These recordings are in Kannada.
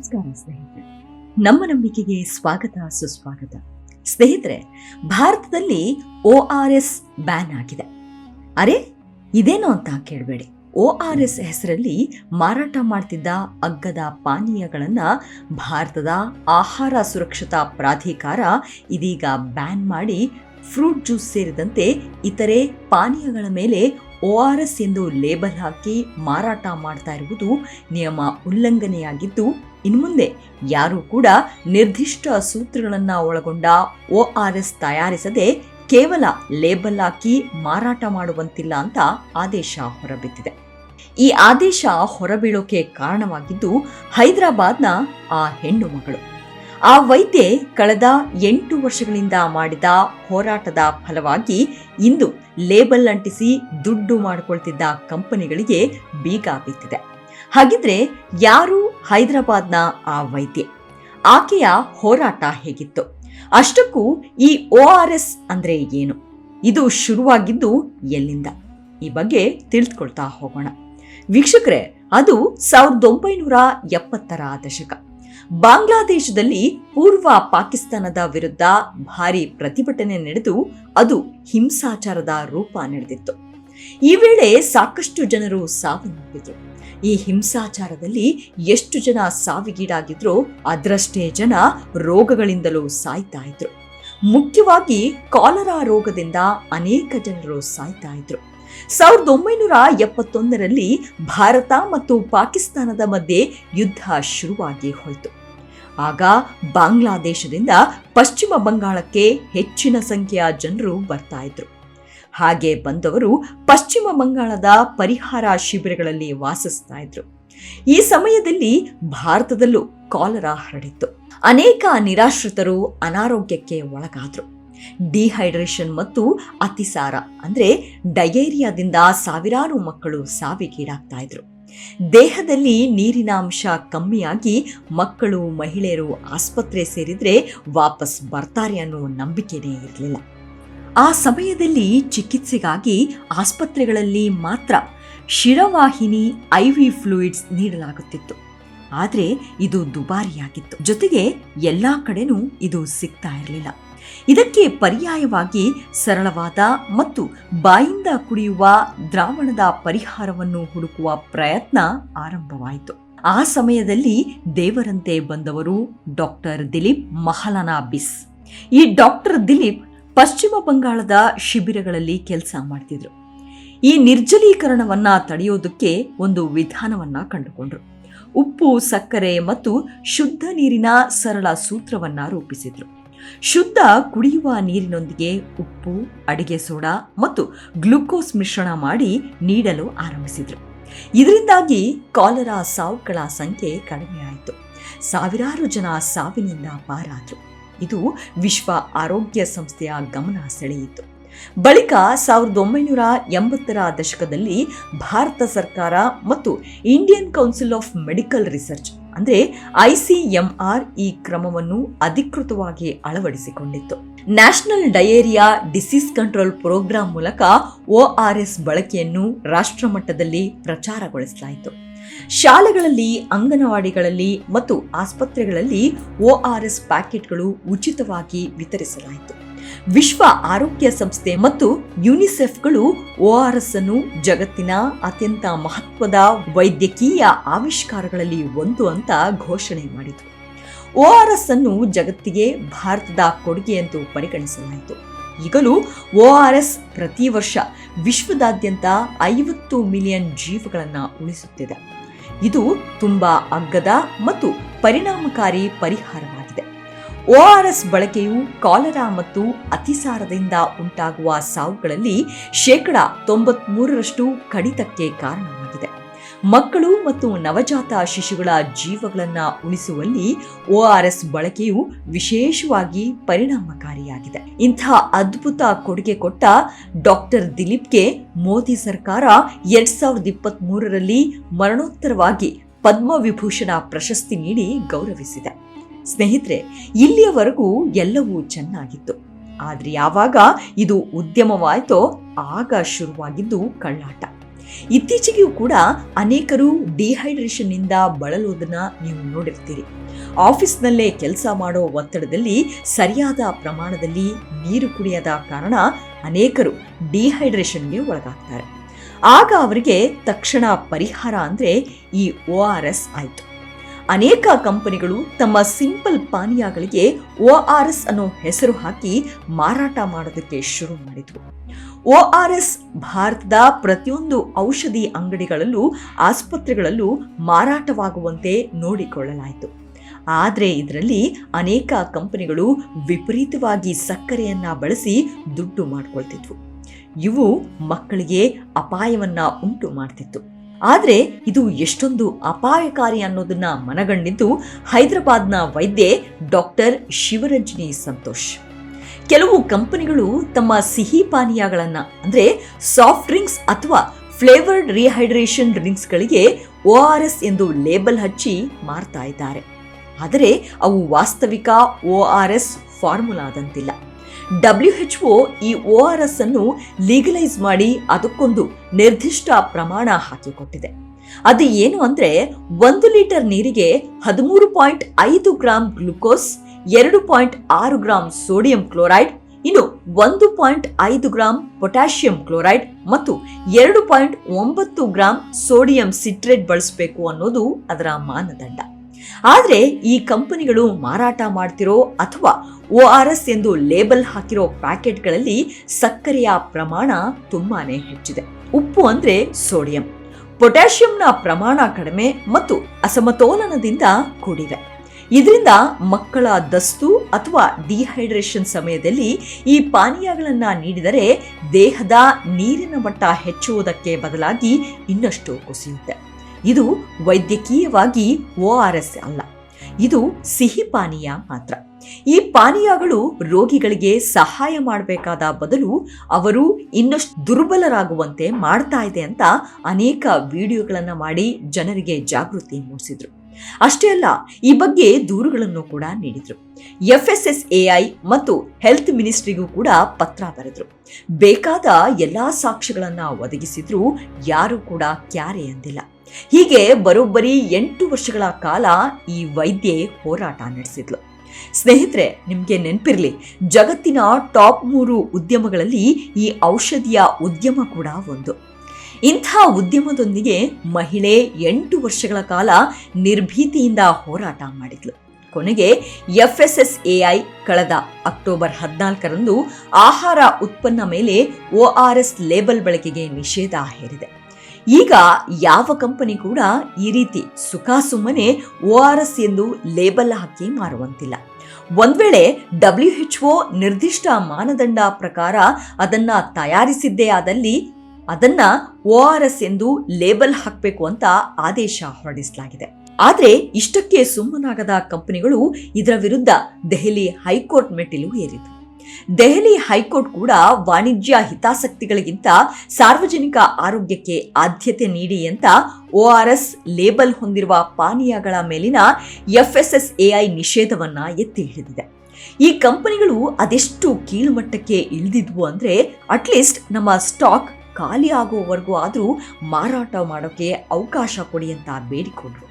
ನಮಸ್ಕಾರ ಸ್ನೇಹಿತರೆ. ನಮ್ಮ ನಂಬಿಕೆಗೆ ಸ್ವಾಗತ, ಸುಸ್ವಾಗತ. ಸ್ನೇಹಿತರೆ, ಭಾರತದಲ್ಲಿ ಒ ಆರ್ ಎಸ್ ಬ್ಯಾನ್ ಆಗಿದೆ. ಅರೆ, ಇದೇನು ಅಂತ ಕೇಳಬೇಡಿ. ಒ ಆರ್ ಎಸ್ ಹೆಸರಲ್ಲಿ ಮಾರಾಟ ಮಾಡ್ತಿದ್ದ ಅಗ್ಗದ ಪಾನೀಯಗಳನ್ನ ಭಾರತದ ಆಹಾರ ಸುರಕ್ಷತಾ ಪ್ರಾಧಿಕಾರ ಇದೀಗ ಬ್ಯಾನ್ ಮಾಡಿ ಫ್ರೂಟ್ ಜ್ಯೂಸ್ ಸೇರಿದಂತೆ ಇತರೆ ಪಾನೀಯಗಳ ಮೇಲೆ ಒ ಆರ್ ಎಸ್ ಎಂದು ಲೇಬಲ್ ಹಾಕಿ ಮಾರಾಟ ಮಾಡ್ತಾ ಇರುವುದು ನಿಯಮ ಉಲ್ಲಂಘನೆಯಾಗಿದ್ದು ಇನ್ಮುಂದೆ ಯಾರೂ ಕೂಡ ನಿರ್ದಿಷ್ಟ ಸೂತ್ರಗಳನ್ನು ಒಳಗೊಂಡ ಒ ಆರ್ ಎಸ್ ತಯಾರಿಸದೆ ಕೇವಲ ಲೇಬಲ್ ಹಾಕಿ ಮಾರಾಟ ಮಾಡುವಂತಿಲ್ಲ ಅಂತ ಆದೇಶ ಹೊರಬಿದ್ದಿದೆ. ಈ ಆದೇಶ ಹೊರಬೀಳೋಕೆ ಕಾರಣವಾಗಿದ್ದು ಹೈದರಾಬಾದ್ನ ಆ ಹೆಣ್ಣು ಮಗಳು. ಆ ವೈದ್ಯೆ ಕಳೆದ ಎಂಟು ವರ್ಷಗಳಿಂದ ಮಾಡಿದ ಹೋರಾಟದ ಫಲವಾಗಿ ಇಂದು ಲೇಬಲ್ ಅಂಟಿಸಿ ದುಡ್ಡು ಮಾಡಿಕೊಳ್ತಿದ್ದ ಕಂಪನಿಗಳಿಗೆ ಬೀಗ ಬಿದ್ದಿದೆ. ಹಾಗಿದ್ರೆ ಯಾರು ಹೈದರಾಬಾದ್ನ ಆ ವೈದ್ಯೆ? ಆಕೆಯ ಹೋರಾಟ ಹೇಗಿತ್ತು? ಅಷ್ಟಕ್ಕೂ ಈ ಒ ಆರ್ ಎಸ್ ಅಂದ್ರೆ ಏನು? ಇದು ಶುರುವಾಗಿದ್ದು ಎಲ್ಲಿಂದ? ಈ ಬಗ್ಗೆ ತಿಳಿದುಕೊಳ್ತಾ ಹೋಗೋಣ. ವೀಕ್ಷಕರೇ, ಅದು ಸಾವಿರದ ಒಂಬೈನೂರ ಎಪ್ಪತ್ತರ ದಶಕ. ಬಾಂಗ್ಲಾದೇಶದಲ್ಲಿ ಪೂರ್ವ ಪಾಕಿಸ್ತಾನದ ವಿರುದ್ಧ ಭಾರಿ ಪ್ರತಿಭಟನೆ ನಡೆದು ಅದು ಹಿಂಸಾಚಾರದ ರೂಪ ನಡೆದಿತ್ತು. ಈ ವೇಳೆ ಸಾಕಷ್ಟು ಜನರು ಸಾವನ್ನಪ್ಪಿದ್ರು. ಈ ಹಿಂಸಾಚಾರದಲ್ಲಿ ಎಷ್ಟು ಜನ ಸಾವಿಗೀಡಾಗಿದ್ರೋ ಅದರಷ್ಟೇ ಜನ ರೋಗಗಳಿಂದಲೂ ಸಾಯ್ತಾ ಇದ್ರು. ಮುಖ್ಯವಾಗಿ ಕಾಲರಾ ರೋಗದಿಂದ ಅನೇಕ ಜನರು ಸಾಯ್ತಾ ಇದ್ರು. ಸಾವಿರದ ಒಂಬೈನೂರ ಎಪ್ಪತ್ತೊಂದರಲ್ಲಿ ಭಾರತ ಮತ್ತು ಪಾಕಿಸ್ತಾನದ ಮಧ್ಯೆ ಯುದ್ಧ ಶುರುವಾಗಿ ಹೋಯಿತು. ಆಗ ಬಾಂಗ್ಲಾದೇಶದಿಂದ ಪಶ್ಚಿಮ ಬಂಗಾಳಕ್ಕೆ ಹೆಚ್ಚಿನ ಸಂಖ್ಯೆಯ ಜನರು ಬರ್ತಾ ಇದ್ರು. ಹಾಗೆ ಬಂದವರು ಪಶ್ಚಿಮ ಬಂಗಾಳದ ಪರಿಹಾರ ಶಿಬಿರಗಳಲ್ಲಿ ವಾಸಿಸ್ತಾ ಇದ್ರು. ಈ ಸಮಯದಲ್ಲಿ ಭಾರತದಲ್ಲೂ ಕಾಲರಾ ಹರಡಿತ್ತು. ಅನೇಕ ನಿರಾಶ್ರಿತರು ಅನಾರೋಗ್ಯಕ್ಕೆ ಒಳಗಾದರು. ಡಿಹೈಡ್ರೇಷನ್ ಮತ್ತು ಅತಿಸಾರ ಅಂದ್ರೆ ಡಯೇರಿಯಾದಿಂದ ಸಾವಿರಾರು ಮಕ್ಕಳು ಸಾವಿಗೀಡಾಗ್ತಾ ಇದ್ರು. ದೇಹದಲ್ಲಿ ನೀರಿನ ಅಂಶ ಕಮ್ಮಿಯಾಗಿ ಮಕ್ಕಳು, ಮಹಿಳೆಯರು ಆಸ್ಪತ್ರೆ ಸೇರಿದ್ರೆ ವಾಪಸ್ ಬರ್ತಾರೆ ಅನ್ನೋ ನಂಬಿಕೆನೇ ಇರಲಿಲ್ಲ. ಆ ಸಮಯದಲ್ಲಿ ಚಿಕಿತ್ಸೆಗಾಗಿ ಆಸ್ಪತ್ರೆಗಳಲ್ಲಿ ಮಾತ್ರ ಶಿರವಾಹಿನಿ ಐ ವಿ ಫ್ಲೂಯಿಡ್ಸ್ ನೀಡಲಾಗುತ್ತಿತ್ತು. ಆದರೆ ಇದು ದುಬಾರಿಯಾಗಿತ್ತು. ಜೊತೆಗೆ ಎಲ್ಲ ಕಡೆನೂ ಇದು ಸಿಗ್ತಾ ಇರಲಿಲ್ಲ. ಇದಕ್ಕೆ ಪರ್ಯಾಯವಾಗಿ ಸರಳವಾದ ಮತ್ತು ಬಾಯಿಂದ ಕುಡಿಯುವ ದ್ರಾವಣದ ಪರಿಹಾರವನ್ನು ಹುಡುಕುವ ಪ್ರಯತ್ನ ಆರಂಭವಾಯಿತು. ಆ ಸಮಯದಲ್ಲಿ ದೇವರಂತೆ ಬಂದವರು ಡಾಕ್ಟರ್ ದಿಲೀಪ್ ಮಹಲನಾಬಿಸ್. ಈ ಡಾಕ್ಟರ್ ದಿಲೀಪ್ ಪಶ್ಚಿಮ ಬಂಗಾಳದ ಶಿಬಿರಗಳಲ್ಲಿ ಕೆಲಸ ಮಾಡ್ತಿದ್ರು. ಈ ನಿರ್ಜಲೀಕರಣವನ್ನು ತಡೆಯೋದಕ್ಕೆ ಒಂದು ವಿಧಾನವನ್ನು ಕಂಡುಕೊಂಡ್ರು. ಉಪ್ಪು, ಸಕ್ಕರೆ ಮತ್ತು ಶುದ್ಧ ನೀರಿನ ಸರಳ ಸೂತ್ರವನ್ನು ರೂಪಿಸಿದರು. ಶುದ್ಧ ಕುಡಿಯುವ ನೀರಿನೊಂದಿಗೆ ಉಪ್ಪು, ಅಡಿಗೆ ಸೋಡಾ ಮತ್ತು ಗ್ಲುಕೋಸ್ ಮಿಶ್ರಣ ಮಾಡಿ ನೀಡಲು ಆರಂಭಿಸಿದರು. ಇದರಿಂದಾಗಿ ಕಾಲರಾ ಸಾವುಗಳ ಸಂಖ್ಯೆ ಕಡಿಮೆಯಾಯಿತು. ಸಾವಿರಾರು ಜನ ಸಾವಿನಿಂದ ಪಾರಾದ್ರು. ಇದು ವಿಶ್ವ ಆರೋಗ್ಯ ಸಂಸ್ಥೆಯ ಗಮನ ಸೆಳೆಯಿತು. ಬಳಿಕ ಸಾವಿರದ ಒಂಬೈನೂರ ಎಂಬತ್ತರ ದಶಕದಲ್ಲಿ ಭಾರತ ಸರ್ಕಾರ ಮತ್ತು Indian Council of Medical Research ಅಂದ್ರೆ ಐಸಿಎಂಆರ್ ಈ ಕ್ರಮವನ್ನು ಅಧಿಕೃತವಾಗಿ ಅಳವಡಿಸಿಕೊಂಡಿತ್ತು. National diarrhoea disease control programme ಮೂಲಕ ಒಆರ್ಎಸ್ ಬಳಕೆಯನ್ನು ರಾಷ್ಟ್ರಮಟ್ಟದಲ್ಲಿ ಪ್ರಚಾರಗೊಳಿಸಲಾಯಿತು. ಶಾಲೆಗಳಲ್ಲಿ, ಅಂಗನವಾಡಿಗಳಲ್ಲಿ ಮತ್ತು ಆಸ್ಪತ್ರೆಗಳಲ್ಲಿ ಒಆರ್ಎಸ್ ಪ್ಯಾಕೆಟ್ಗಳು ಉಚಿತವಾಗಿ ವಿತರಿಸಲಾಯಿತು. ವಿಶ್ವ ಆರೋಗ್ಯ ಸಂಸ್ಥೆ ಮತ್ತು ಯುನಿಸೆಫ್ಗಳು ಒಆರ್ಎಸ್ ಅನ್ನು ಜಗತ್ತಿನ ಅತ್ಯಂತ ಮಹತ್ವದ ವೈದ್ಯಕೀಯ ಆವಿಷ್ಕಾರಗಳಲ್ಲಿ ಒಂದು ಅಂತ ಘೋಷಣೆ ಮಾಡಿತು. ಒಆರ್ಎಸ್ ಅನ್ನು ಜಗತ್ತಿಗೆ ಭಾರತದ ಕೊಡುಗೆ ಎಂದು ಪರಿಗಣಿಸಲಾಯಿತು. ಈಗಲೂ ಒಆರ್ಎಸ್ ಪ್ರತಿ ವರ್ಷ ವಿಶ್ವದಾದ್ಯಂತ ಐವತ್ತು ಮಿಲಿಯನ್ ಜೀವಗಳನ್ನು ಉಳಿಸುತ್ತಿದೆ. ಇದು ತುಂಬಾ ಅಗ್ಗದ ಮತ್ತು ಪರಿಣಾಮಕಾರಿ ಪರಿಹಾರವಾಗಿದೆ. ಒಆರ್ಎಸ್ ಬಳಕೆಯು ಕಾಲರಾ ಮತ್ತು ಅತಿಸಾರದಿಂದ ಉಂಟಾಗುವ ಸಾವುಗಳಲ್ಲಿ ಶೇಕಡ ತೊಂಬತ್ಮೂರರಷ್ಟು ಕಡಿತಕ್ಕೆ ಕಾರಣವಾಗಿದೆ. ಮಕ್ಕಳು ಮತ್ತು ನವಜಾತ ಶಿಶುಗಳ ಜೀವಗಳನ್ನು ಉಳಿಸುವಲ್ಲಿ ಒಆರ್ಎಸ್ ಬಳಕೆಯು ವಿಶೇಷವಾಗಿ ಪರಿಣಾಮಕಾರಿಯಾಗಿದೆ. ಇಂಥ ಅದ್ಭುತ ಕೊಡುಗೆ ಕೊಟ್ಟ ಡಾಕ್ಟರ್ ದಿಲೀಪ್ಗೆ ಮೋದಿ ಸರ್ಕಾರ ಎರಡ್ ಸಾವಿರದ ಇಪ್ಪತ್ತ್ ಮೂರರಲ್ಲಿ ಮರಣೋತ್ತರವಾಗಿ ಪದ್ಮವಿಭೂಷಣ ಪ್ರಶಸ್ತಿ ನೀಡಿ ಗೌರವಿಸಿದೆ. ಸ್ನೇಹಿತರೆ, ಇಲ್ಲಿಯವರೆಗೂ ಎಲ್ಲವೂ ಚೆನ್ನಾಗಿತ್ತು. ಆದ್ರೆ ಯಾವಾಗ ಇದು ಉದ್ಯಮವಾಯಿತೋ ಆಗ ಶುರುವಾಗಿದ್ದು ಕಳ್ಳಾಟ. ಇತ್ತೀಚೆಗೂ ಕೂಡ ಅನೇಕರು ಡಿಹೈಡ್ರೇಷನ್ನಿಂದ ಬಳಲುವುದನ್ನ ನೀವು ನೋಡಿರ್ತೀರಿ. ಆಫೀಸ್ನಲ್ಲೇ ಕೆಲಸ ಮಾಡೋ ಒತ್ತಡದಲ್ಲಿ ಸರಿಯಾದ ಪ್ರಮಾಣದಲ್ಲಿ ನೀರು ಕುಡಿಯದ ಕಾರಣ ಅನೇಕರು ಡಿಹೈಡ್ರೇಷನ್ಗೆ ಒಳಗಾಗ್ತಾರೆ. ಆಗ ಅವರಿಗೆ ತಕ್ಷಣ ಪರಿಹಾರ ಅಂದರೆ ಈ ಒ ಆರ್ ಎಸ್ ಆಯಿತು. ಅನೇಕ ಕಂಪನಿಗಳು ತಮ್ಮ ಸಿಂಪಲ್ ಪಾನೀಯಗಳಿಗೆ ಒ ಆರ್ ಎಸ್ ಅನ್ನೋ ಹೆಸರು ಹಾಕಿ ಮಾರಾಟ ಮಾಡೋದಕ್ಕೆ ಶುರು ಮಾಡಿದ್ವು. ಒ ಆರ್ ಎಸ್ ಭಾರತದ ಪ್ರತಿಯೊಂದು ಔಷಧಿ ಅಂಗಡಿಗಳಲ್ಲೂ ಆಸ್ಪತ್ರೆಗಳಲ್ಲೂ ಮಾರಾಟವಾಗುವಂತೆ ನೋಡಿಕೊಳ್ಳಲಾಯಿತು. ಆದರೆ ಇದರಲ್ಲಿ ಅನೇಕ ಕಂಪನಿಗಳು ವಿಪರೀತವಾಗಿ ಸಕ್ಕರೆಯನ್ನ ಬಳಸಿ ದುಡ್ಡು ಮಾಡಿಕೊಳ್ತಿದ್ವು. ಇವು ಮಕ್ಕಳಿಗೆ ಅಪಾಯವನ್ನ ಉಂಟು ಮಾಡ್ತಿತ್ತು. ಆದರೆ ಇದು ಎಷ್ಟೊಂದು ಅಪಾಯಕಾರಿ ಅನ್ನೋದನ್ನ ಮನಗಂಡಿದ್ದು ಹೈದರಾಬಾದ್ನ ವೈದ್ಯೆ ಡಾಕ್ಟರ್ ಶಿವರಂಜನಿ ಸಂತೋಷ್. ಕೆಲವು ಕಂಪನಿಗಳು ತಮ್ಮ ಸಿಹಿ ಪಾನೀಯಗಳನ್ನ, ಅಂದ್ರೆ ಸಾಫ್ಟ್ ಡ್ರಿಂಕ್ಸ್ ಅಥವಾ ಫ್ಲೇವರ್ಡ್ ರಿಹೈಡ್ರೇಷನ್ ಡ್ರಿಂಕ್ಸ್ಗಳಿಗೆ ಒ ಆರ್ ಎಸ್ ಎಂದು ಲೇಬಲ್ ಹಚ್ಚಿ ಮಾರ್ತಾ ಇದ್ದಾರೆ. ಆದರೆ ಅವು ವಾಸ್ತವಿಕ ಒ ಆರ್ ಎಸ್ ಫಾರ್ಮುಲಾದಂತಿಲ್ಲ. ಡಬ್ಲ್ಯೂ ಎಚ್ ಒ ಈ ಒ ಆರ್ ಎಸ್ ಅನ್ನು ಲೀಗಲೈಸ್ ಮಾಡಿ ಅದಕ್ಕೊಂದು ನಿರ್ದಿಷ್ಟ ಪ್ರಮಾಣ ಹಾಕಿಕೊಟ್ಟಿದೆ. ಅದು ಏನು ಅಂದ್ರೆ ಒಂದು ಲೀಟರ್ ನೀರಿಗೆ ಹದಿಮೂರು ಪಾಯಿಂಟ್ ಐದು ಗ್ರಾಂ ಗ್ಲುಕೋಸ್, ಎರಡು ಪಾಯಿಂಟ್ ಆರು ಗ್ರಾಂ ಸೋಡಿಯಂ ಕ್ಲೋರೈಡ್, ಇನ್ನು ಒಂದು ಪಾಯಿಂಟ್ ಐದು ಗ್ರಾಂ ಪೊಟ್ಯಾಷಿಯಂ ಕ್ಲೋರೈಡ್ ಮತ್ತು ಎರಡು ಪಾಯಿಂಟ್ ಒಂಬತ್ತು ಗ್ರಾಂ ಸೋಡಿಯಂ ಸಿಟ್ರೇಟ್ ಬಳಸಬೇಕು ಅನ್ನೋದು ಅದರ ಮಾನದಂಡ. ಆದರೆ ಈ ಕಂಪನಿಗಳು ಮಾರಾಟ ಮಾಡ್ತಿರೋ ಅಥವಾ ಒ ಆರ್ ಎಸ್ ಎಂದು ಲೇಬಲ್ ಹಾಕಿರೋ ಪ್ಯಾಕೆಟ್ಗಳಲ್ಲಿ ಸಕ್ಕರೆಯ ಪ್ರಮಾಣ ತುಂಬಾನೇ ಹೆಚ್ಚಿದೆ. ಉಪ್ಪು ಅಂದರೆ ಸೋಡಿಯಂ. ಪೊಟ್ಯಾಷಿಯಂನ ಪ್ರಮಾಣ ಕಡಿಮೆ ಮತ್ತು ಅಸಮತೋಲನದಿಂದ ಕೂಡಿವೆ ಇದರಿಂದ ಮಕ್ಕಳ ದಸ್ತು ಅಥವಾ ಡಿಹೈಡ್ರೇಷನ್ ಸಮಯದಲ್ಲಿ ಈ ಪಾನೀಯಗಳನ್ನು ನೀಡಿದರೆ ದೇಹದ ನೀರಿನ ಮಟ್ಟ ಹೆಚ್ಚುವುದಕ್ಕೆ ಬದಲಾಗಿ ಇನ್ನಷ್ಟು ಕುಸಿಯುತ್ತೆ. ಇದು ವೈದ್ಯಕೀಯವಾಗಿ ಒ ಆರ್ ಎಸ್ ಅಲ್ಲ. ಇದು ಸಿಹಿ ಪಾನೀಯ ಮಾತ್ರ. ಈ ಪಾನೀಯಗಳು ರೋಗಿಗಳಿಗೆ ಸಹಾಯ ಮಾಡಬೇಕಾದ ಬದಲು ಅವರು ಇನ್ನಷ್ಟು ದುರ್ಬಲರಾಗುವಂತೆ ಮಾಡ್ತಾ ಇದೆ ಅಂತ ಅನೇಕ ವಿಡಿಯೋಗಳನ್ನು ಮಾಡಿ ಜನರಿಗೆ ಜಾಗೃತಿ ಮೂಡಿಸಿದರು. ಅಷ್ಟೇ ಅಲ್ಲ, ಈ ಬಗ್ಗೆ ದೂರುಗಳನ್ನು ಕೂಡ ನೀಡಿದರು. F S S A I ಮತ್ತು ಹೆಲ್ತ್ ಮಿನಿಸ್ಟ್ರಿಗೂ ಕೂಡ ಪತ್ರ ಬರೆದ್ರು. ಬೇಕಾದ ಎಲ್ಲಾ ಸಾಕ್ಷ್ಯಗಳನ್ನ ಒದಗಿಸಿದ್ರು, ಯಾರು ಕೂಡ ಕ್ಯಾರೆ ಅಂದಿಲ್ಲ. ಹೀಗೆ ಬರೋಬ್ಬರಿ ಎಂಟು ವರ್ಷಗಳ ಕಾಲ ಈ ವೈದ್ಯೆ ಹೋರಾಟ ನಡೆಸಿದ್ಲು. ಸ್ನೇಹಿತರೆ, ನಿಮಗೆ ನೆನಪಿರಲಿ, ಜಗತ್ತಿನ ಟಾಪ್ ಮೂರು ಉದ್ಯಮಗಳಲ್ಲಿ ಈ ಔಷಧಿಯ ಉದ್ಯಮ ಕೂಡ ಒಂದು. ಇಂಥ ಉದ್ಯಮದೊಂದಿಗೆ ಮಹಿಳೆ ಎಂಟು ವರ್ಷಗಳ ಕಾಲ ನಿರ್ಭೀತಿಯಿಂದ ಹೋರಾಟ ಮಾಡಿದ್ಲು. ಕೊನೆಗೆ F S S A I ಕಳೆದ ಅಕ್ಟೋಬರ್ ಹದಿನಾಲ್ಕರಂದು ಆಹಾರ ಉತ್ಪನ್ನ ಮೇಲೆ ಒ ಆರ್ ಎಸ್ ಲೇಬಲ್ ಬಳಕೆಗೆ ನಿಷೇಧ ಹೇರಿದೆ. ಈಗ ಯಾವ ಕಂಪನಿ ಕೂಡ ಈ ರೀತಿ ಸುಖಾಸುಮ್ಮನೆ ಒ ಆರ್ ಎಸ್ ಎಂದು ಲೇಬಲ್ ಹಾಕಿ ಮಾರುವಂತಿಲ್ಲ. ಒಂದ್ ವೇಳೆ ಡಬ್ಲ್ಯೂ ಎಚ್ ಒ ನಿರ್ದಿಷ್ಟ ಮಾನದಂಡ ಪ್ರಕಾರ ಅದನ್ನ ತಯಾರಿಸಿದ್ದೇ ಆದಲ್ಲಿ ಅದನ್ನ ಒ ಆರ್ ಎಸ್ ಎಂದು ಲೇಬಲ್ ಹಾಕಬೇಕು ಅಂತ ಆದೇಶ ಹೊರಡಿಸಲಾಗಿದೆ. ಆದರೆ ಇಷ್ಟಕ್ಕೆ ಸುಮ್ಮನಾಗದ ಕಂಪನಿಗಳು ಇದರ ವಿರುದ್ಧ ದೆಹಲಿ ಹೈಕೋರ್ಟ್ ಮೆಟ್ಟಿಲು ಏರಿತು ದೆಹಲಿ ಹೈಕೋರ್ಟ್ ಕೂಡ ವಾಣಿಜ್ಯ ಹಿತಾಸಕ್ತಿಗಳಿಗಿಂತ ಸಾರ್ವಜನಿಕ ಆರೋಗ್ಯಕ್ಕೆ ಆದ್ಯತೆ ನೀಡಿ ಅಂತ ಓಆರ್ಎಸ್ ಆರ್ ಎಸ್ ಲೇಬಲ್ ಹೊಂದಿರುವ ಪಾನೀಯಗಳ ಮೇಲಿನ ಎಫ್ಎಸ್ಎಸ್ಎಐ ನಿಷೇಧವನ್ನ ಎತ್ತಿ ಹಿಡಿದಿದೆ. ಈ ಕಂಪನಿಗಳು ಅದೆಷ್ಟು ಕೀಳುಮಟ್ಟಕ್ಕೆ ಇಳಿದಿದ್ವು ಅಂದ್ರೆ ಅಟ್ಲೀಸ್ಟ್ ನಮ್ಮ ಸ್ಟಾಕ್ ಖಾಲಿ ಆಗುವವರೆಗೂ ಆದರೂ ಮಾರಾಟ ಮಾಡೋಕೆ ಅವಕಾಶ ಕೊಡಿ ಅಂತ ಬೇಡಿಕೊಂಡ್ರು.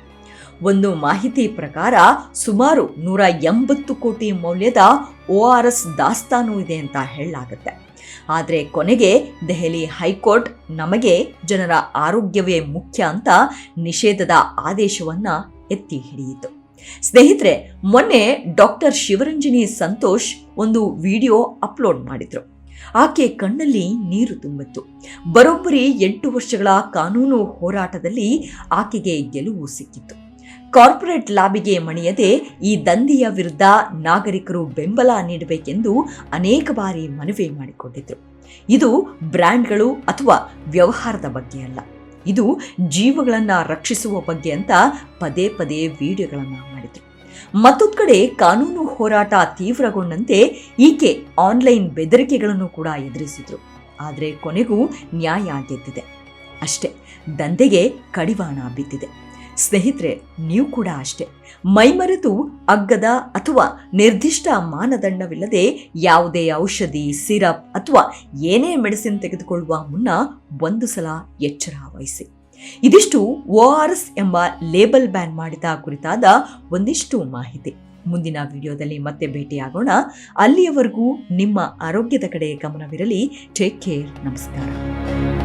ಒಂದು ಮಾಹಿತಿ ಪ್ರಕಾರ ಸುಮಾರು ನೂರ ಎಂಬತ್ತು ಕೋಟಿ ಮೌಲ್ಯದ ಒ ಆರ್ ಎಸ್ ದಾಸ್ತಾನು ಇದೆ ಅಂತ ಹೇಳಲಾಗುತ್ತೆ. ಆದರೆ ಕೊನೆಗೆ ದೆಹಲಿ ಹೈಕೋರ್ಟ್ ನಮಗೆ ಜನರ ಆರೋಗ್ಯವೇ ಮುಖ್ಯ ಅಂತ ನಿಷೇಧದ ಆದೇಶವನ್ನ ಎತ್ತಿ ಹಿಡಿಯಿತು. ಸ್ನೇಹಿತರೆ, ಮೊನ್ನೆ ಡಾಕ್ಟರ್ ಶಿವರಂಜನಿ ಸಂತೋಷ್ ಒಂದು ವಿಡಿಯೋ ಅಪ್ಲೋಡ್ ಮಾಡಿದ್ರು. ಆಕೆ ಕಣ್ಣಲ್ಲಿ ನೀರು ತುಂಬಿತ್ತು. ಬರೋಬ್ಬರಿ ಎಂಟು ವರ್ಷಗಳ ಕಾನೂನು ಹೋರಾಟದಲ್ಲಿ ಆಕೆಗೆ ಗೆಲುವು ಸಿಕ್ಕಿತ್ತು. ಕಾರ್ಪೊರೇಟ್ ಲಾಬಿಗೆ ಮಣಿಯದೆ ಈ ದಂಧೆಯ ವಿರುದ್ಧ ನಾಗರಿಕರು ಬೆಂಬಲ ನೀಡಬೇಕೆಂದು ಅನೇಕ ಬಾರಿ ಮನವಿ ಮಾಡಿಕೊಂಡಿದ್ರು. ಇದು ಬ್ರ್ಯಾಂಡ್ಗಳು ಅಥವಾ ವ್ಯವಹಾರದ ಬಗ್ಗೆ ಅಲ್ಲ. ಇದು ಜೀವಗಳನ್ನು ರಕ್ಷಿಸುವ ಬಗ್ಗೆ ಅಂತ ಪದೇ ಪದೇ ವಿಡಿಯೋಗಳನ್ನು ಮಾಡಿದರು. ಮತ್ತೊಂದು ಕಡೆ ಕಾನೂನು ಹೋರಾಟ ತೀವ್ರಗೊಂಡಂತೆ ಈಕೆ ಆನ್ಲೈನ್ ಬೆದರಿಕೆಗಳನ್ನು ಕೂಡ ಎದುರಿಸಿದ್ರು. ಆದರೆ ಕೊನೆಗೂ ನ್ಯಾಯ ಗೆದ್ದಿದೆ. ಅಷ್ಟೇ, ದಂಧೆಗೆ ಕಡಿವಾಣ ಬಿದ್ದಿದೆ. ಸ್ನೇಹಿತರೆ, ನೀವು ಕೂಡ ಅಷ್ಟೇ. ಮೈಮರೆತು ಅಗ್ಗದ ಅಥವಾ ನಿರ್ದಿಷ್ಟ ಮಾನದಂಡವಿಲ್ಲದೆ ಯಾವುದೇ ಔಷಧಿ, ಸಿರಪ್ ಅಥವಾ ಏನೇ ಮೆಡಿಸಿನ್ ತೆಗೆದುಕೊಳ್ಳುವ ಮುನ್ನ ಒಂದು ಸಲ ಎಚ್ಚರ ವಹಿಸಿ. ಇದಿಷ್ಟು ಒ ಆರ್ ಎಸ್ ಎಂಬ ಲೇಬಲ್ ಬ್ಯಾನ್ ಮಾಡಿದ ಕುರಿತಾದ ಒಂದಿಷ್ಟು ಮಾಹಿತಿ. ಮುಂದಿನ ವಿಡಿಯೋದಲ್ಲಿ ಮತ್ತೆ ಭೇಟಿಯಾಗೋಣ. ಅಲ್ಲಿಯವರೆಗೂ ನಿಮ್ಮ ಆರೋಗ್ಯದ ಕಡೆ ಗಮನವಿರಲಿ. ಟೇಕ್ ಕೇರ್ ನಮಸ್ಕಾರ.